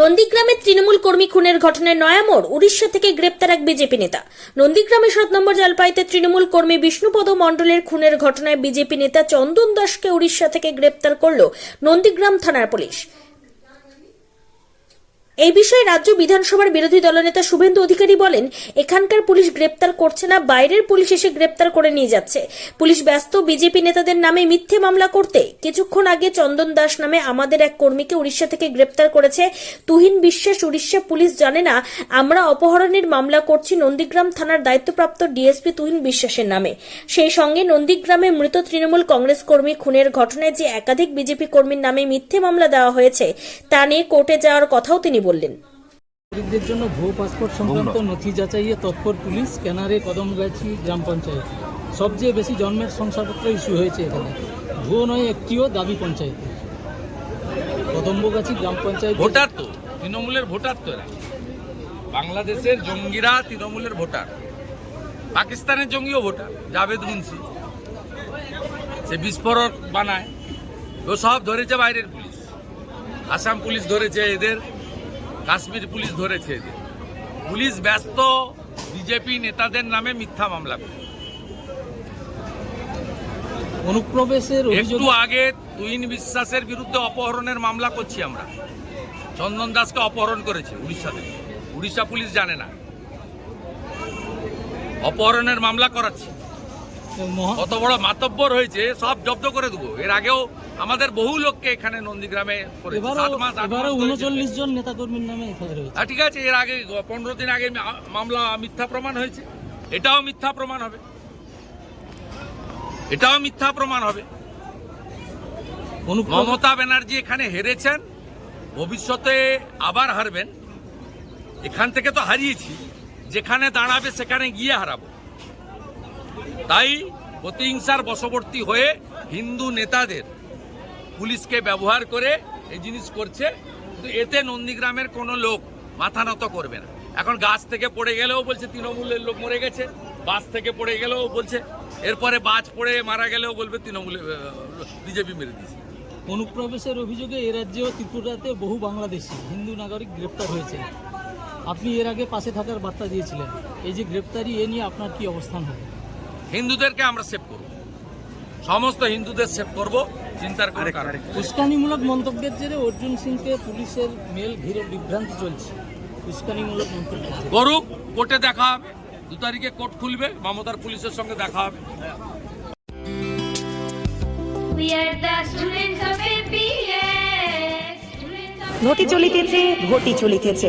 নন্দীগ্রামের তৃণমূল কর্মী খুনের ঘটনায় নয়ামোড়, উড়িষ্যা থেকে গ্রেপ্তার এক বিজেপি নেতা। নন্দীগ্রামে সাত নম্বর জলপাইতে তৃণমূল কর্মী বিষ্ণুপদ মণ্ডলের খুনের ঘটনায় বিজেপি নেতা চন্দন দাসকে উড়িষ্যা থেকে গ্রেপ্তার করল নন্দীগ্রাম থানার পুলিশ। এই বিষয়ে রাজ্য বিধানসভার বিরোধী দলনেতা শুভেন্দু অধিকারী বলেন, এখানকার পুলিশ গ্রেপ্তার করছে না, বাইরের পুলিশ এসে গ্রেপ্তার করে নিয়ে যাচ্ছে। পুলিশ ব্যস্ত, বিজেপি নেতাদের নামে মিথ্যে মামলা করতে কিছুক্ষণ আগে চন্দন দাস নামে আমাদের এক কর্মীকে উড়িষ্যা থেকে গ্রেপ্তার করেছে। তুহিন বিশ্বাস, উড়িষ্যা পুলিশ জানে না, আমরা অপহরণের মামলা করছি নন্দীগ্রাম থানার দায়িত্বপ্রাপ্ত ডিএসপি তুহিন বিশ্বাসের নামে। সেই সঙ্গে নন্দীগ্রামে মৃত তৃণমূল কংগ্রেস কর্মী খুনের ঘটনায় যে একাধিক বিজেপি কর্মীর নামে মিথ্যে মামলা দেওয়া হয়েছে, তা নিয়ে কোর্টে যাওয়ার কথাও তিনি বললেন। নাগরিকদের জন্য ভুয়ো পাসপোর্ট সংক্রান্ত নথি যাচাইয়ে তৎপর পুলিশ ক্যানারে কদমগাছি গ্রাম পঞ্চায়েত। সবচেয়ে বেশি জন্মের শংসাপত্র ইস্যু হয়েছে এখানে। ভুয়ো নয় একটিও দাবি পঞ্চায়েত। কদম্বগাছি গ্রাম পঞ্চায়েত। ভোটার তো। তৃণমূলের ভোটার তো এরা। বাংলাদেশের জঙ্গিরা তৃণমূলের ভোটার। পাকিস্তানের জঙ্গিও ভোটার জাভেদ মুন্সি। সে বিস্ফোরক বানায়। ও সব ধরেছে বাইরের পুলিশ। আসাম পুলিশ ধরেছে এদের। কাশ্মীর পুলিশ ধরেছে এদের। পুলিশ ব্যস্ত বিজেপি নেতাদের নামে মিথ্যা মামলা করে। অনুপ্রবেশের একটু আগে তুইন বিশ্বাসের বিরুদ্ধে অপহরণের মামলা করছি আমরা। চন্দন দাসকে অপহরণ করেছে উড়িষ্যা থেকে উড়িষ্যা পুলিশ জানে না। অপহরণের মামলা করাচ্ছি। কত বড় মাতব্বর হয়েছে সব জব্দ করে দেবো। এর আগেও আমাদের বহু লোককে এখানে নন্দীগ্রামে উনচল্লিশ জন নামে এফআইআর হয়েছে। হ্যাঁ ঠিক আছে এর আগে পনেরো দিন আগে মামলা মিথ্যা প্রমাণ হয়েছে। এটাও মিথ্যা প্রমাণ হবে। এটাও মিথ্যা প্রমাণ হবে। মমতা ব্যানার্জি এখানে হেরেছেন ভবিষ্যতে আবার হারবেন। এখান থেকে তো হারিয়েছি। যেখানে দাঁড়াবে সেখানে গিয়ে হারাবো। তাই প্রতিহিংসার বশবর্তী হয়ে হিন্দু নেতাদের পুলিশকে ব্যবহার করে এই জিনিস করছে, কিন্তু এতে নন্দীগ্রামের কোনো লোক মাথা নত করবে না। এখন গাছ থেকে পড়ে গেলেও বলছে তৃণমূলের লোক মরে গেছে বাস থেকে পড়ে গেলেও বলছে, এরপরে বাজ পড়ে মারা গেলেও বলবে তৃণমূলে বিজেপি মেরে দিয়েছে। অনুপ্রবেশের অভিযোগে এ রাজ্যেও ত্রিপুরাতে বহু বাংলাদেশি হিন্দু নাগরিক গ্রেপ্তার হয়েছে। আপনি এর আগে পাশে থাকার বার্তা দিয়েছিলেন। এই যে গ্রেপ্তারি, এ নিয়ে আপনার কি অবস্থান হবে? হিন্দুদেরকে আমরা সেভ করব সমস্ত হিন্দুদের সেভ করব চিন্তার নেই। উস্কানিমূলক মন্তব্যের জেরে অর্জুন সিংকে পুলিশের মেল ঘিরে বিভ্রান্তি চলছে উস্কানিমূলক মন্তব্যের জেরে। করুক কোর্টে দেখা হবে দু তারিখে কোর্ট খুলবে মমতার পুলিশের সঙ্গে দেখা হবে ঘটি চলিতেছে ঘটি চলিতেছে.